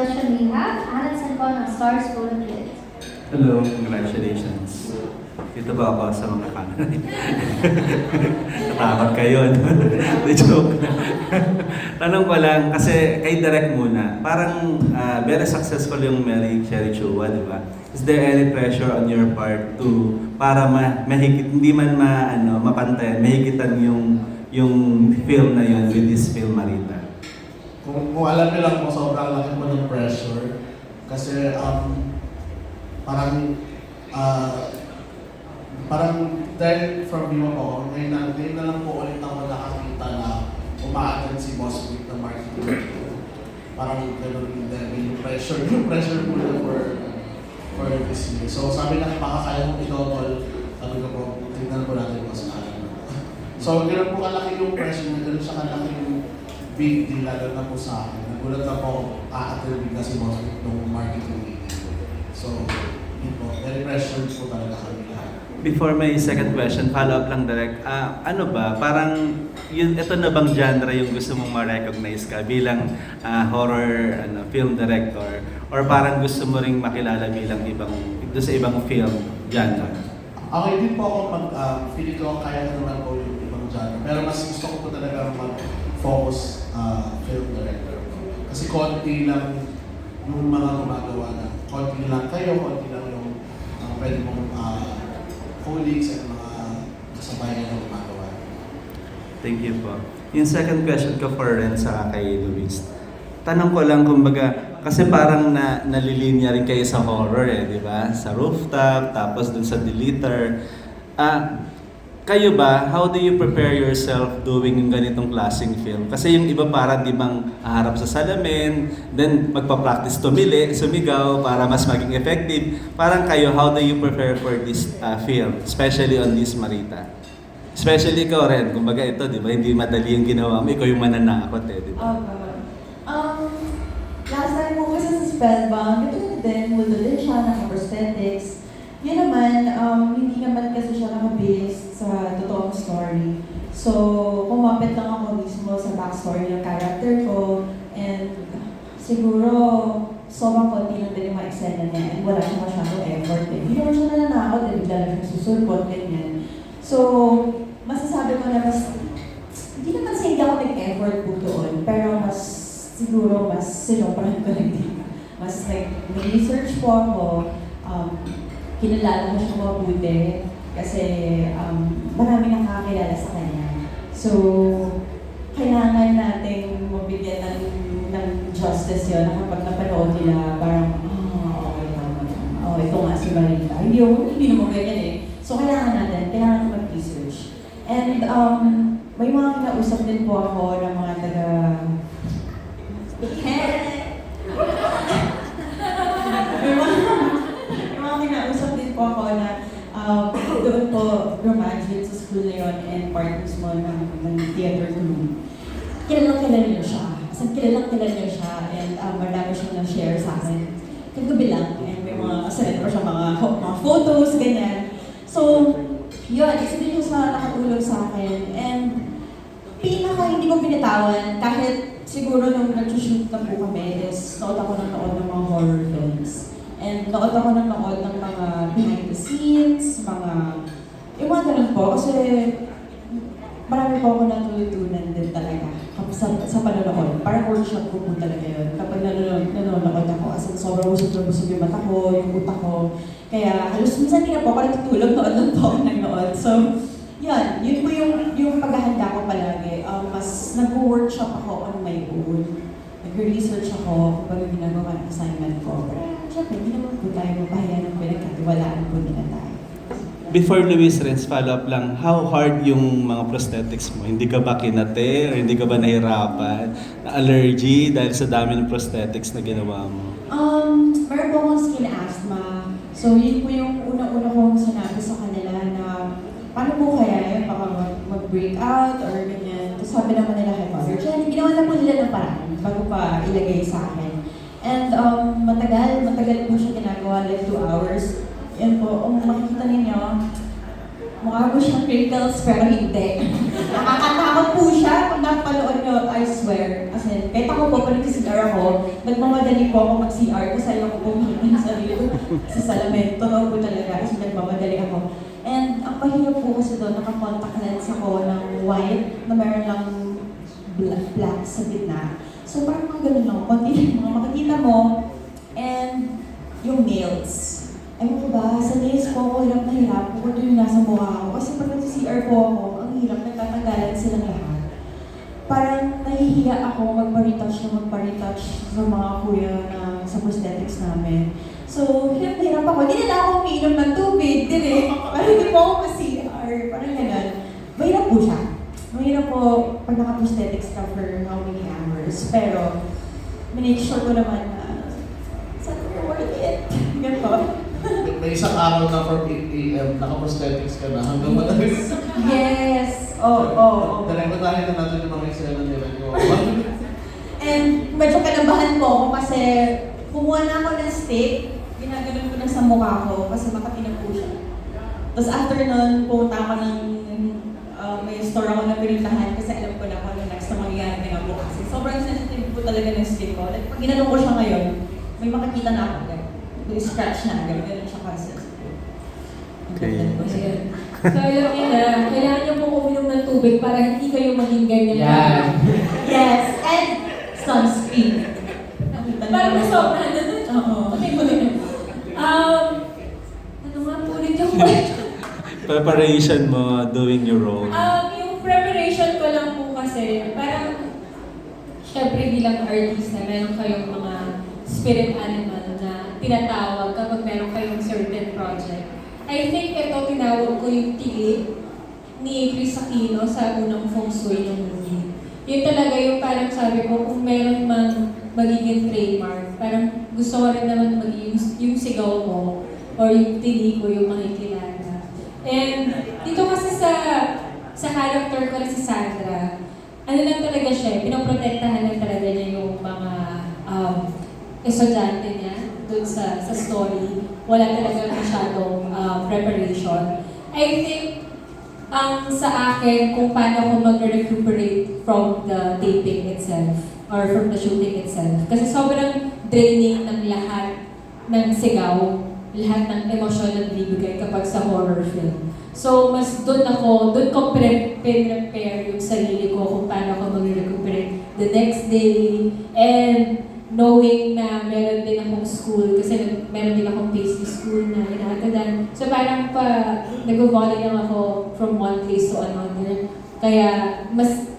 question we have, Alan Sancon of Stars Golden Kids. Hello, congratulations. Dito ba ako sa mga camera? Natakot kayo? The joke na. Tanong ko lang, kasi kay Direk muna, parang ah, very successful yung Mary Cherry Chua, di ba? Is there any pressure on your part to, para ma mahigit, hindi man ma, ano, mapantayan, mahigitan yung, yung film na yun with this film, Marita? Kung, kung alam niyo lang po, sobrang laki po ng pressure. Kasi, um, parang, ah, parang dahil from Viva po, ngayon na, ngayon na lang po ulit ako nakakita na umaattend si Boss Wick ng marketing. Parang ganun din yung pressure, yung pressure po na for, for this year. So sabi na, baka kaya mong itotol, sabi ko po, tingnan po natin mas maalam. So, ganun po kalaki yung pressure na ganun siya kalaki yung big deal lalo na po sa akin. Nagulat ako, a-attend bigla si Boss Wick ng marketing meeting. So, yun po, very pressured po talaga kami lahat. Before my second question, follow up lang direct. Ah, ano ba, parang yun, ito na bang genre yung gusto mong ma-recognize ka bilang ah, horror ano, film director? Or parang gusto mo ring makilala bilang ibang, doon sa ibang film genre? Okay din po ako mag, uh, feeling ko kaya ko naman po yung ibang genre. Pero mas gusto ko po talaga mag-focus uh, film director. Kasi konti lang yung mga gumagawa na. Konti lang kayo, konti lang yung uh, pwede mong uh, colleagues at mga kasabay na gumagawa. Thank you po. Yung second question ko for Ren sa kay Luis. Tanong ko lang kumbaga, kasi parang na, nalilinya rin kayo sa horror eh, di ba? Sa rooftop, tapos dun sa deleter. Ah, kayo ba, how do you prepare yourself doing yung ganitong klaseng film? Kasi yung iba para di bang haharap sa salamin, then magpa-practice tumili, sumigaw para mas maging effective. Parang kayo, how do you prepare for this ah, film? Especially on this Marita. Especially ikaw rin, kumbaga ito, di ba, hindi madali yung ginawa mo, ikaw yung mananakot eh, di ba? Okay. Um, last time po kasi sa Spellbound, ito din, mulo din siya, naka-prosthetics. Yun naman, um, hindi naman kasi siya naka-based sa totoong story. So, kumapit lang ako mismo sa backstory ng character ko and siguro sobrang konti lang din yung mga eksena niya and wala siya masyadong effort eh. Hindi naman siya nananakot eh, bigla lang siya susulpot, ganyan. So, masasabi ko na mas, hindi naman sa hindi ako nag-effort po doon, pero mas, siguro mas sinopran ko lang dito. Mas like, may research po ako, um, kinalala ko siya mabuti, kasi um, marami nakakakilala sa kanya. So, kailangan nating mabigyan ng, ng justice yun, kapag napanood nila, parang, ah, okay, tama. Oh, ito nga si Marita. Hindi, hindi naman ganyan eh. So, kailangan natin, kailangan mag-research. And um, may mga kinausap din po ako ng mga taga... may, mga, may mga kinausap din po ako na um, doon po graduate sa school na yun and part mismo ng, ng theater crew. Kilalang kilala niyo siya. Kasi kilalang kilala niyo siya and um, marami siyang na-share sa akin. Kagabi lang and may mga sinend pa siya mga, mga photos, ganyan. So, yun, isa din yung sa nakatulong sa akin. And pinaka hindi ko binitawan, kahit siguro nung nag-shoot na po kami is nood ako ng nood ng mga horror films. And nood ako ng nood ng mga behind the scenes, mga... Yung mga ganun po, kasi marami po ako natutunan din talaga sa, sa panonood. Parang workshop ko po talaga yun. Kapag nanonood, nanonood ako, as in sobrang busog na busog yung mata ko, yung utak ko. Kaya halos minsan hindi na po ako natutulog, nood lang po ako ng. So, yan, yun po yung, yung paghahanda ko palagi. Um, mas nag-workshop ako on my own. Nag-research ako kung paano ginagawa ng assignment ko. Pero syempre, hindi naman po tayo mapahiya ng pinagkatiwalaan po nila tayo. Before Luis Renz, follow up lang, how hard yung mga prosthetics mo? Hindi ka ba kinate or hindi ka ba nahirapan? Na allergy dahil sa dami ng prosthetics na ginawa mo? Um, meron po akong skin asthma. So, yun po yung una-una kong sinabi sa kanila na paano po kaya yun? Baka mag- mag-break out or ganyan. Tapos sabi naman nila kay Father Chen, ginawa na po nila ng paraan bago pa ilagay sa akin. And um, matagal, matagal po siya ginagawa, like two hours. Yan po, kung makikita ninyo, Mukha mo siyang crinkles, pero hindi. Nakakatakot po siya pag napanood nyo, I swear. Kasi, kahit ako po, pag nag-CR ako, nagmamadali po ako mag-CR kasi ayoko po makita sa sarili ko sa salamin. Totoo po talaga, kasi nagmamadali ako. And ang mahirap po kasi doon, nakakontact lens ako ng white na meron lang black, black sa gitna. So parang mga ganun lang, konti mga makikita mo. And yung nails. Ewan ko ba, sa nails po ako hirap na hirap ano yung nasa mukha ko. Kasi pag nag-CR po ako, ang hirap, nagtatanggalan silang lahat. Parang nahihiya ako magpa-retouch na magpa-retouch sa mga kuya na sa prosthetics namin. So, hirap na hirap ako. Hindi na ako umiinom ng tubig, dire. Parang hindi po ako ma-CR. Parang ganun. Mahirap po siya. Mahirap po pag naka-prosthetics ka for how many hours. Pero, make sure ko naman na sana worth it. Ganun. May, isang araw na from 8 a.m. naka-prosthetics ka na hanggang madaling. Yes! Oo, oo, oo. Direct-tahin na natin yung mga eksena nila ko. And medyo kinabahan po ako kasi kumuha na ako ng stick, ginaganon ko na sa mukha ko kasi makatinag po siya. Tapos after nun, pumunta ako ng uh, may store ako na pinintahan kasi alam ko na kung ano next na mangyayari na po kasi sobrang sensitive po talaga ng stick ko. Like, pag ginanong ko siya ngayon, may makikita na ako agad. May scratch na agad. Ganun siya. Ang Okay. siya. So, niyo na, kailangan niyo pong uminom ng tubig para hindi kayo maging ganyan. Yan. Yes! And sunscreen. Nakita niyo Para naman. masobrahan na dun. Oo. Okay, okay. Um, ano nga po ulit yung? Preparation mo, doing your role. Um, yung preparation ko lang po kasi, parang, syempre bilang artist na meron kayong mga spirit animal na tinatawag kapag meron kayong certain project. I think ito tinawag ko yung tili ni Chris Aquino sa unang feng shui ng movie. Yun talaga yung parang sabi ko, kung meron mang magiging trademark, parang gusto ko rin naman maging yung sigaw ko or yung tili ko yung makikilala. And dito kasi sa sa character ko na si Sandra, ano lang talaga siya, pinoprotektahan lang talaga niya yung mga um, estudyante niya dun sa, sa story. Wala talaga masyadong uh, preparation. I think ang sa akin kung paano ako mag-recuperate from the taping itself or from the shooting itself. Kasi sobrang draining ng lahat ng sigaw, lahat ng emosyon na binibigay kapag sa horror film. So, mas doon ako, doon ko pre- prepare yung sarili ko kung paano ako mag-recuperate the next day. And knowing na meron din akong school, kasi meron din akong pastry school na inahatadan. So parang pa, nag-volley lang ako from one place to another. Kaya mas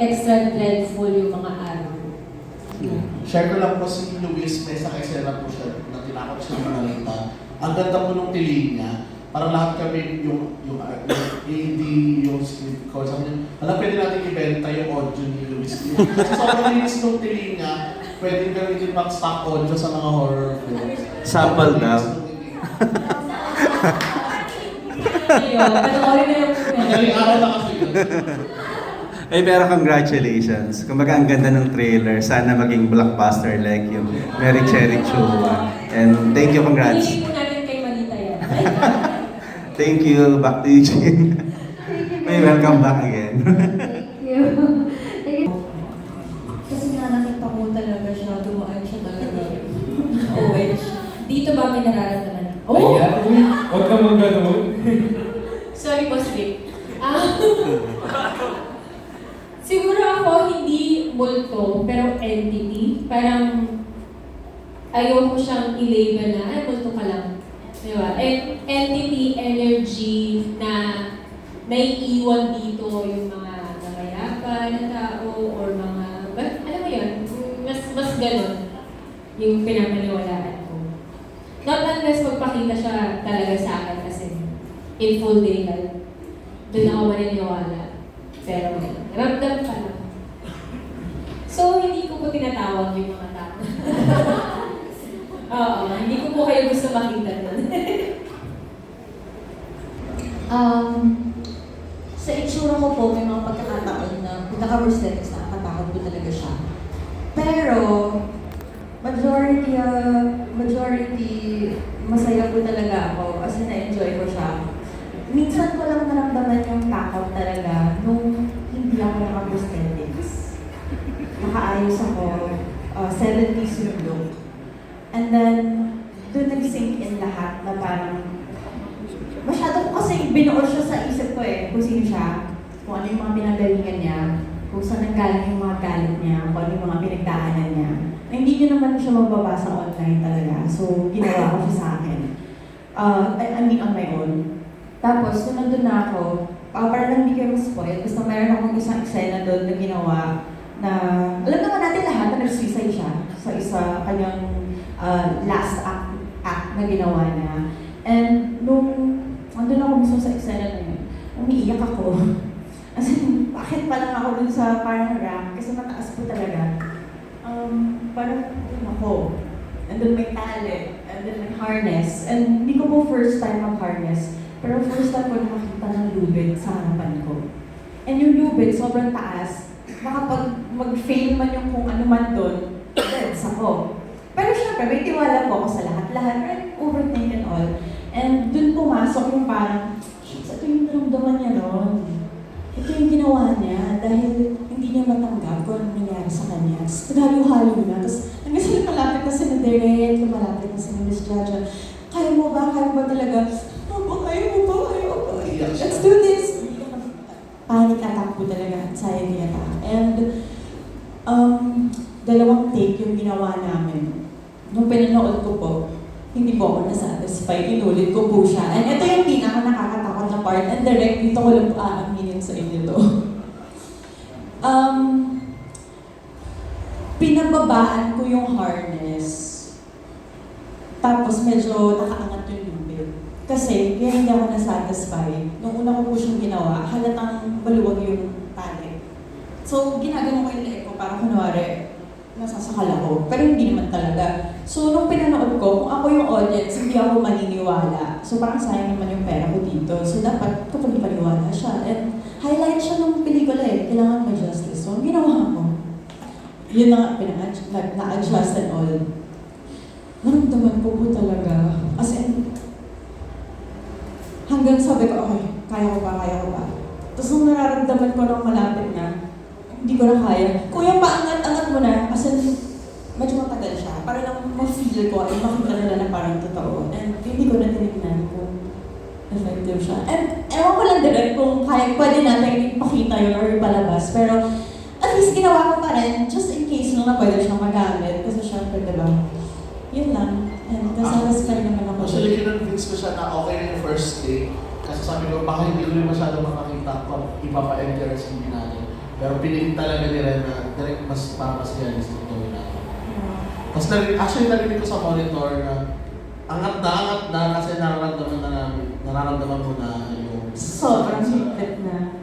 extra dreadful yung mga araw. Share ko lang po si Luis, may sa eksena po siya na tinakot siya ng. Ang ganda po nung tiling niya. Parang lahat kami yung, yung, yung AD, yung script ko. Sabi niya, alam, pwede natin ibenta yung audio ni Luis. Kasi sobrang linis nung tiling niya. Pwede gamitin pang stock audio sa mga horror films. Sample daw. Ayun, panoorin na yung Madaling araw na kasi yun. Ay, pero congratulations. Kumbaga, ang ganda ng trailer. Sana maging blockbuster like yung Mary Cherry Chua. And thank you, congrats. Hindi po natin kay Manita yan. Thank you. Back to you, Jean. May welcome back again. Thank you. Thank you. Kasi nga nakita ko talaga siya, dumaan siya talaga. OH. Dito ba may nararamdaman? Ayan, uy, huwag ka mong ganun. Sorry, Boss Vic. Ah, siguro ako hindi multo, pero entity. Parang ayaw ko siyang i-label na, naiiwan dito yung mga namayapa na tao or mga, ba- alam mo yun, mas, mas ganun yung pinapaniwalaan ko. Not unless magpakita siya talaga sa akin kasi in full daylight. Doon ako maniniwala. Pero ramdam pa lang. So, hindi ko po tinatawag yung mga tao. Oo, hindi ko po kayo gusto makita doon. Um, sa itsura ko po, may mga pagkakataon na naka-prosthetics na nakatakot po talaga siya. Pero, majority, uh, majority, masaya po talaga ako kasi na-enjoy ko siya. minsan ko lang naramdaman yung takot talaga nung hindi ako naka-prosthetics. Nakaayos ako, uh, 70s yung look. And then, doon nag-sink in lahat na parang masyado ko kasi binuo siya sa isip ko eh, kung sino siya, kung ano yung mga pinagalingan niya, kung saan nanggaling yung mga galit niya, kung ano yung mga pinagdaanan niya. Na hindi niyo naman siya mababasa online talaga. So, ginawa ko siya sa akin. Uh, I, I mean, on my own. Tapos, nung nandun na ako, uh, para lang hindi kayo spoil basta mayroon akong isang eksena doon na ginawa na, alam naman natin lahat na nag-suicide siya sa isa kanyang uh, last act, act na ginawa niya. And nung andun ako mismo sa eksena na yun, umiiyak ako. As in, bakit pa lang ako dun sa parang ramp? Kasi mataas po talaga. Um, parang, yun ako. And then may tali, and then may harness. And hindi ko po first time mag-harness, pero first time ko nakakita ng lubid sa harapan ko. And yung lubid, sobrang taas. Makapag mag-fail man yung kung ano man doon, deads ako. Pero syempre, may tiwala po ako sa lahat-lahat. Right? Overthink and all. And dun pumasok yung parang, dahil hindi niya matanggap kung ano nangyari sa kanya. Tapos naghalo-halo na. Tapos hanggang sa lumalapit na si na Direk, lumalapit na si Miss Jaja. Kaya mo ba? Kaya mo ba talaga? Opo, kaya mo ba? Kaya mo ba? Let's do this! Panic attack po talaga, anxiety attack. And um, dalawang take yung ginawa namin. Nung pinanood ko po, hindi po ako nasatisfy. Inulit ko po siya. And ito yung pinaka nakakatakot na part. And direct, dito ko lang po aaminin sa inyo. Um, pinababaan ko yung harness. Tapos medyo nakaangat yung lubid. Kasi, kaya hindi ako nasatisfy. Nung una ko po siyang ginawa, halatang baluwag yung tali. So, ginagano ko yung leg ko para kunwari, nasasakal ako. Pero hindi naman talaga. So, nung pinanood ko, kung ako yung audience, hindi ako maniniwala. So, parang sayang naman yung pera ko dito. So, dapat kapag paniwala siya. And highlight siya ng pelikula eh. Kailangan may justice. So, ang ginawa ko, yun na pinag- na- na-adjust and all. Naramdaman ko po talaga. As in, hanggang sabi ko, okay, kaya ko ba, kaya ko ba. Tapos nung nararamdaman ko nung malapit na, hindi ko na kaya. Kuya, paangat-angat mo na. As in, medyo matagal siya. Para lang ma-feel ko ay makita nila na parang totoo. And hindi ko na tinignan effective siya. And ewan ko lang direct kung kaya, pwede natin ipakita yun or ipalabas. Pero at least ginawa ko pa rin, just in case nung na pwede siyang magamit. Kasi syempre, diba, yun lang. And nasatisfy naman ako. Actually, kinonvince ko siya na okay na yung first day. Kasi sabi ko, baka hindi ko rin masyado makakita kung ipapa-endurance yung ginagawa. Pero pinilit talaga ni Ren na direct mas para mas realistic gawin natin. Tapos actually narinig ko sa monitor na angat na na kasi nararamdaman na namin, nararamdaman ko na yung sobrang higpit na.